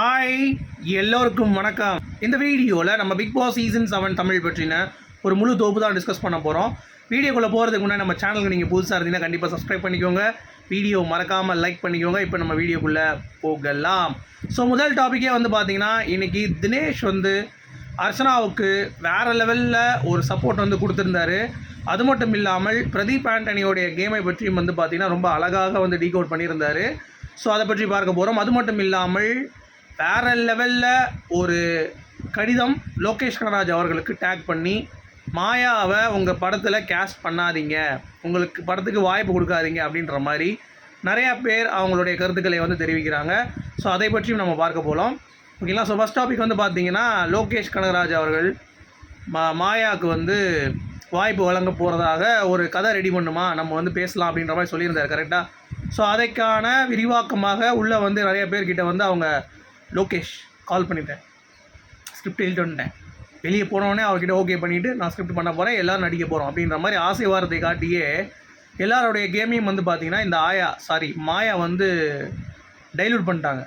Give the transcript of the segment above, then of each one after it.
Hi எல்லோருக்கும் வணக்கம். இந்த வீடியோவில் நம்ம Bigg Boss season seven Tamil பற்றின ஒரு முழு தொகுப்பு தான் டிஸ்கஸ் பண்ண போகிறோம் வீடியோக்குள்ளே போகிறதுக்கு முன்னாடி நம்ம சேனலுக்கு நீங்கள் புதுசாக இருந்தீங்கன்னா கண்டிப்பாக சப்ஸ்கிரைப் பண்ணிக்கோங்க. வீடியோ மறக்காமல் லைக் பண்ணிக்கோங்க. இப்போ நம்ம வீடியோக்குள்ளே போகலாம். ஸோ முதல் டாப்பிக்கே வந்து பார்த்திங்கன்னா இன்றைக்கி தினேஷ் வந்து அர்ச்சனாவுக்கு வேறு லெவலில் ஒரு சப்போர்ட் வந்து கொடுத்துருந்தாரு. அது மட்டும் இல்லாமல் பிரதீப் ஆண்டனியோடைய கேமை பற்றியும் வந்து பார்த்திங்கன்னா ரொம்ப அழகாக வந்து டீகோட் பண்ணியிருந்தாரு. ஸோ அதை பற்றி பார்க்க போகிறோம் அது மட்டும் இல்லாமல் வேறு லெவலில் ஒரு கடிதம் லோகேஷ் கனராஜ் அவர்களுக்கு டேக் பண்ணி மாயாவை உங்கள் படத்தில் கேஸ்ட் பண்ணாதீங்க. உங்களுக்கு படத்துக்கு வாய்ப்பு கொடுக்காதீங்க. அப்படின்ற மாதிரி நிறையா பேர் அவங்களுடைய கருத்துக்களை வந்து தெரிவிக்கிறாங்க. ஸோ அதை பற்றியும் நம்ம பார்க்க போகலாம் ஓகேங்களா ஸோ ஃபஸ்ட் டாபிக் வந்து பார்த்தீங்கன்னா லோகேஷ் கனகராஜ் அவர்கள் மா மாயாவுக்கு வந்து வாய்ப்பு வழங்க போகிறதாக ஒரு கதை ரெடி பண்ணுமா? நம்ம வந்து பேசலாம் அப்படின்ற மாதிரி சொல்லியிருந்தார் கரெக்டாக ஸோ அதைக்கான விரிவாக்கமாக உள்ளே வந்து நிறைய பேர்கிட்ட வந்து அவங்க லோகேஷ் கால் பண்ணிட்டேன். ஸ்கிரிப்ட் எழுதிட்டேன் வந்துட்டேன். வெளியே போனோடனே அவர்கிட்ட ஓகே பண்ணிவிட்டு நான் ஸ்கிரிப்ட் பண்ண போகிறேன் எல்லோரும் நடிக்க போகிறோம் அப்படின்ற மாதிரி ஆசை வாரத்தை காட்டியே எல்லாருடைய கேமையும் வந்து பார்த்தீங்கன்னா இந்த ஆயா சாரி மாயா வந்து டைல்யூட் பண்ணிட்டாங்க.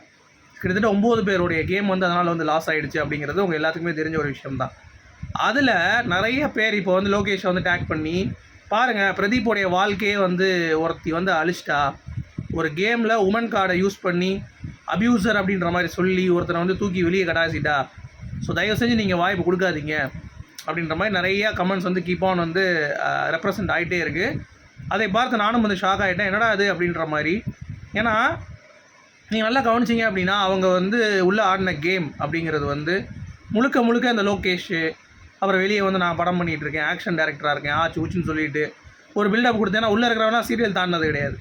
கிட்டத்தட்ட ஒம்பது பேருடைய கேம் வந்து அதனால் வந்து லாஸ் ஆகிடுச்சு அப்படிங்கிறது உங்கள் எல்லாத்துக்குமே தெரிஞ்ச ஒரு விஷயம் தான் அதில் நிறைய பேர் இப்போ வந்து லோகேஷை வந்து டேக் பண்ணி பாருங்கள் பிரதீப்போடைய வாழ்க்கையே வந்து ஒருத்தி வந்து அழிச்சிட்டா. ஒரு கேமில் உமன் கார்டை யூஸ் பண்ணி அப்யூசர் அப்படின்ற மாதிரி சொல்லி ஒருத்தனை வந்து தூக்கி வெளியே கடாசிட்டா. ஸோ தயவு செஞ்சு நீங்கள் வாய்ப்பு கொடுக்காதீங்க. அப்படின்ற மாதிரி நிறையா கமெண்ட்ஸ் வந்து கீப் ஆன் வந்து ரெப்ரசன்ட் ஆகிட்டே இருக்குது அதை பார்த்து நானும் வந்து ஷாக் ஆகிட்டேன் என்னடா அது அப்படின்ற மாதிரி. ஏன்னா நீங்கள் நல்லா கவனிச்சிங்க அப்படின்னா அவங்க வந்து உள்ளே ஆடின கேம் அப்படிங்கிறது வந்து முழுக்க முழுக்க அந்த லோகேஷு அப்புறம் வெளியே வந்து நான் படம் பண்ணிகிட்டு இருக்கேன் ஆக்ஷன் டேரக்டராக இருக்கேன் ஆச்சு ஊச்சுன்னு சொல்லிட்டு ஒரு பில்டப் கொடுத்தேன்னா உள்ளே இருக்கிறவனா சீரியல் தாண்டினது கிடையாது.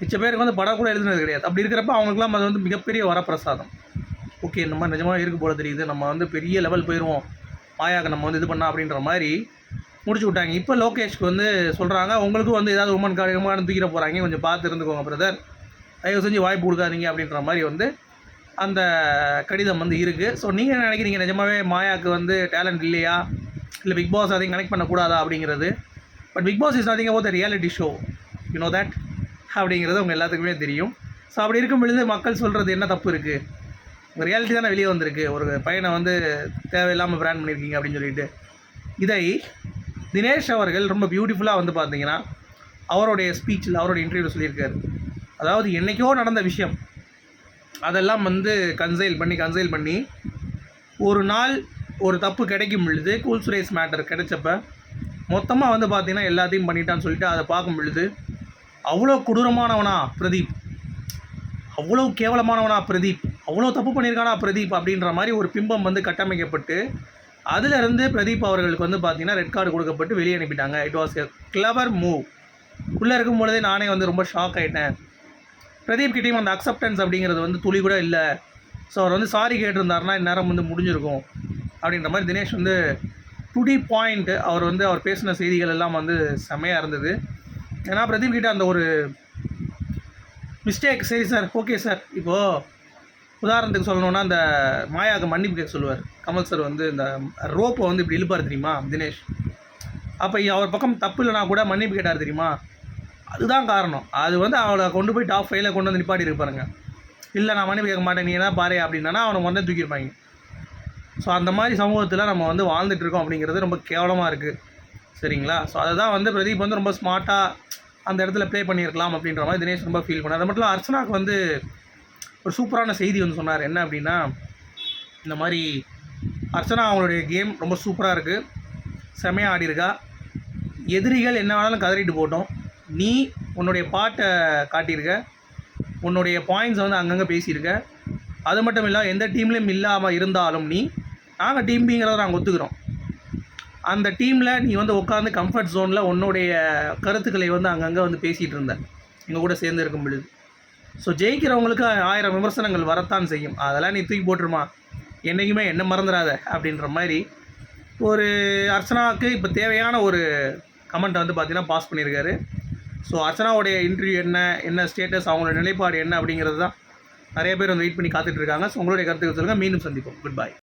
மிச்ச பேருக்கு வந்து படம் கூட எழுதுனது கிடையாது. அப்படி இருக்கிறப்ப அவங்களுக்குலாம் அது வந்து மிகப்பெரிய வரப்பிரசாதம். ஓகே இந்த மாதிரி நிஜமாக இருக்குது போல தெரியுது. நம்ம வந்து பெரிய லெவல் போயிடுவோம் மாயாக்கு நம்ம வந்து இது பண்ணா அப்படின்ற மாதிரி முடிச்சு விட்டாங்க. இப்போ லோகேஷ்க்கு வந்து சொல்கிறாங்க உங்களுக்கும் வந்து ஏதாவது உமன் காரியமாக தூக்கிட போகிறாங்க கொஞ்சம் பார்த்து இருந்துக்கோங்க பிரதர் தயவு செஞ்சு வாய்ப்பு கொடுக்காதீங்க அப்படின்ற மாதிரி வந்து அந்த கடிதம் வந்து இருக்குது ஸோ நீங்கள் என்ன நினைக்கிறீங்க? நிஜமாவே மாயாவுக்கு வந்து டேலண்ட் இல்லையா? இல்லை பிக் பாஸ் அதையும் கனெக்ட் பண்ணக்கூடாதா அப்படிங்கிறது. But Bigg Boss is nothing about reality show you know that அப்படிங்கிறது அவங்க எல்லாத்துக்குமே தெரியும். ஸோ அப்படி இருக்கும் பொழுது மக்கள் சொல்கிறது என்ன தப்பு இருக்குது ரியாலிட்டி தானே வெளியே வந்திருக்கு. ஒரு பையனை வந்து தேவையில்லாமல் பிராண்ட் பண்ணியிருக்கீங்க அப்படின்னு சொல்லிட்டு. இதை தினேஷ் அவர்கள் ரொம்ப பியூட்டிஃபுல்லாக வந்து பார்த்தீங்கன்னா அவருடைய ஸ்பீச்சில் அவருடைய இன்டர்வியூவில் சொல்லியிருக்காரு. அதாவது என்றைக்கோ நடந்த விஷயம் அதெல்லாம் வந்து கன்சைல் பண்ணி கன்சைல் பண்ணி ஒரு நாள் ஒரு தப்பு கிடைக்கும் பொழுது கூல் சுரேஷ் மேட்டர் கிடைச்சப்ப மொத்தமாக வந்து பார்த்திங்கன்னா எல்லாத்தையும் பண்ணிட்டான்னு சொல்லிட்டு அதை பார்க்கும் பொழுது அவ்வளோ கொடூரமானவனா பிரதீப்? அவ்வளோ கேவலமானவனா பிரதீப்? அவ்வளோ தப்பு பண்ணியிருக்கானா பிரதீப் அப்படின்ற மாதிரி ஒரு பிம்பம் வந்து கட்டமைக்கப்பட்டு அதிலிருந்து பிரதீப் அவர்களுக்கு வந்து பார்த்தீங்கன்னா ரெட் கார்டு கொடுக்கப்பட்டு வெளியே அனுப்பிட்டாங்க. It was a clever move உள்ளே இருக்கும் பொழுதே நானே வந்து ரொம்ப ஷாக் ஆகிட்டேன் பிரதீப் கிட்டேயும் அந்த அக்செப்டன்ஸ் அப்படிங்கிறது வந்து துளி கூட இல்லை. ஸோ அவர் வந்து சாரி கேட்டிருந்தாருன்னா இந்நேரம் வந்து முடிஞ்சிருக்கும். அப்படின்ற மாதிரி தினேஷ் வந்து டுடி பாயிண்ட் அவர் வந்து அவர் பேசின செய்திகள் எல்லாம் வந்து செம்மையாக இருந்தது. ஏன்னா பிரதீப் கிட்ட அந்த ஒரு மிஸ்டேக் சரி சார் ஓகே சார் இப்போது உதாரணத்துக்கு சொல்லணுன்னா அந்த மாயாவுக்கு மன்னிப்பு கேட்க சொல்லுவார். கமல் சார் வந்து இந்த ரோப்பை வந்து இப்படி இழுப்பார் தெரியுமா தினேஷ்? அப்போ அவர் பக்கம் தப்பு இல்லைனா கூட மன்னிப்பு கேட்டார் தெரியுமா? அதுதான் காரணம். அது வந்து அவளை கொண்டு போய் டாப் ஃபைவ்ல கொண்டு வந்து நிப்பாட்டி இருப்பாருங்க இல்லை நான் மன்னிப்பு கேட்க மாட்டேன் நீ என்ன பாரு அப்படின்னா அவனை உடனே தூக்கியிருப்பாங்க. ஸோ அந்த மாதிரி சமூகத்தில் நம்ம வந்து வாழ்ந்துட்டு இருக்கோம் அப்படிங்கிறது ரொம்ப கேவலமாக இருக்குது சரிங்களா? ஸோ அதை தான் வந்து பிரதீப் வந்து ரொம்ப ஸ்மார்ட்டாக அந்த இடத்துல ப்ளே பண்ணியிருக்கலாம் அப்படின்ற மாதிரி தினேஷ் ரொம்ப ஃபீல் பண்ணார். அது மட்டும் இல்லை அர்ச்சனாவுக்கு வந்து ஒரு சூப்பரான செய்தி வந்து சொன்னார். என்ன அப்படின்னா இந்த மாதிரி அர்ச்சனா அவங்களுடைய கேம் ரொம்ப சூப்பராக இருக்குது செமையாக ஆடியிருக்கா. எதிரிகள் என்ன வேணாலும் கதறிட்டு போட்டோம் நீ உன்னுடைய பாட்டை காட்டியிருக்க. உன்னுடைய பாயிண்ட்ஸ் வந்து அங்கங்கே பேசியிருக்க. அது மட்டும் இல்லாமல் எந்த டீம்லேயும் இல்லாமல் இருந்தாலும் நீ நாங்கள் டீம்பிங்கிறத நாங்கள் ஒத்துக்கிறோம். அந்த டீமில் நீ வந்து உட்காந்து கம்ஃபர்ட் ஜோனில் உன்னுடைய கருத்துக்களை வந்து அங்கங்கே வந்து பேசிகிட்டு இருந்த. எங்கள் கூட சேர்ந்து இருக்கும் பொழுது. ஸோ ஜெயிக்கிறவங்களுக்கு ஆயிரம் விமர்சனங்கள் வரத்தான் செய்யும். அதெல்லாம் நீ தூக்கி போட்டுருமா? என்றைக்குமே என்ன மறந்துடாத அப்படின்ற மாதிரி ஒரு அர்ச்சனாவுக்கு இப்போ தேவையான ஒரு கமெண்ட்டை வந்து பார்த்தீங்கன்னா பாஸ் பண்ணியிருக்காரு. ஸோ அர்ச்சனாவுடைய இன்டர்வியூ என்ன என்ன ஸ்டேட்டஸ் அவங்களோட நிலைப்பாடு என்ன அப்படிங்கிறது தான் நிறைய பேர் வந்து வெயிட் பண்ணி காத்துட்ருக்காங்க ஸோ உங்களுடைய கருத்துக்கள் சொல்லுங்கள் மீண்டும் சந்திப்போம். குட் பாய்